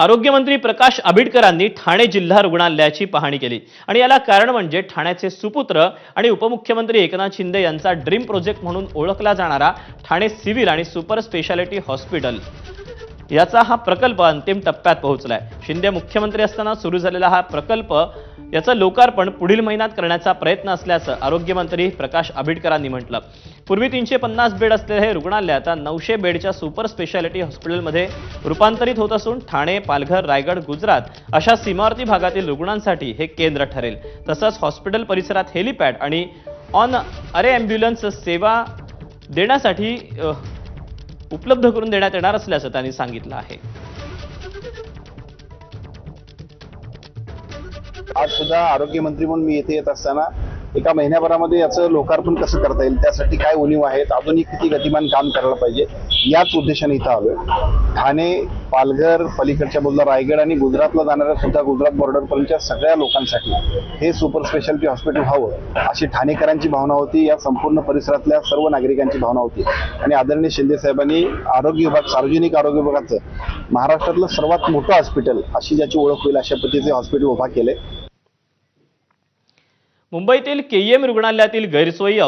आरोग्यमंत्री प्रकाश आबिडकरांनी ठाणे जिल्हा रुग्णालयाची पाहणी केली. आणि याला कारण म्हणजे ठाण्याचे सुपुत्र आणि उपमुख्यमंत्री एकनाथ शिंदे यांचा ड्रीम प्रोजेक्ट म्हणून ओळखला जाणारा ठाणे सिव्हिल आणि सुपर स्पेशालिटी हॉस्पिटल. याचा हा प्रकल्प अंतिम टप्प्यात पोहोचलाय. शिंदे मुख्यमंत्री असताना सुरू झालेला हा प्रकल्प याचं लोकार्पण पुढील महिन्यात करण्याचा प्रयत्न असल्याचं आरोग्यमंत्री प्रकाश आबिडकरांनी म्हटलं. पूर्वी तीनशे पन्नास बेड असलेले हे रुग्णालय आता नऊशे बेडच्या सुपर स्पेशालिटी हॉस्पिटलमध्ये रूपांतरित होत असून ठाणे पालघर रायगड गुजरात अशा सीमावर्ती भागातील रुग्णांसाठी हे केंद्र ठरेल. तसंच हॉस्पिटल परिसरात हेलिपॅड आणि ऑन अरे ॲम्ब्युलन्स सेवा देण्यासाठी उपलब्ध करून देण्यात येणार असल्याचं त्यांनी सांगितलं आहे. आज सुद्धा आरोग्यमंत्री म्हणून मी येथे येत असताना एका महिन्याभरामध्ये याचं लोकार्पण कसं करता येईल? त्यासाठी काय उणीव आहेत? अजूनही किती गतिमान काम करायला पाहिजे? याच उद्देशाने इथं आलोय. ठाणे पालघर पलीकडच्या बोलला रायगड आणि गुजरातला जाणाऱ्या सुद्धा गुजरात बॉर्डरपर्यंतच्या सगळ्या लोकांसाठी हे सुपर स्पेशालिटी हॉस्पिटल व्हावं अशी ठाणेकरांची भावना होती या संपूर्ण परिसरातल्या सर्व नागरिकांची भावना होती. आणि आदरणीय शिंदे साहेबांनी आरोग्य विभाग सार्वजनिक आरोग्य विभागाचं महाराष्ट्रातलं सर्वात मोठं हॉस्पिटल अशी ज्याची ओळख होईल अशा पद्धतीचे हॉस्पिटल उभा केले मुंबईतील केईएम रुग्णालयातील गैरसोयी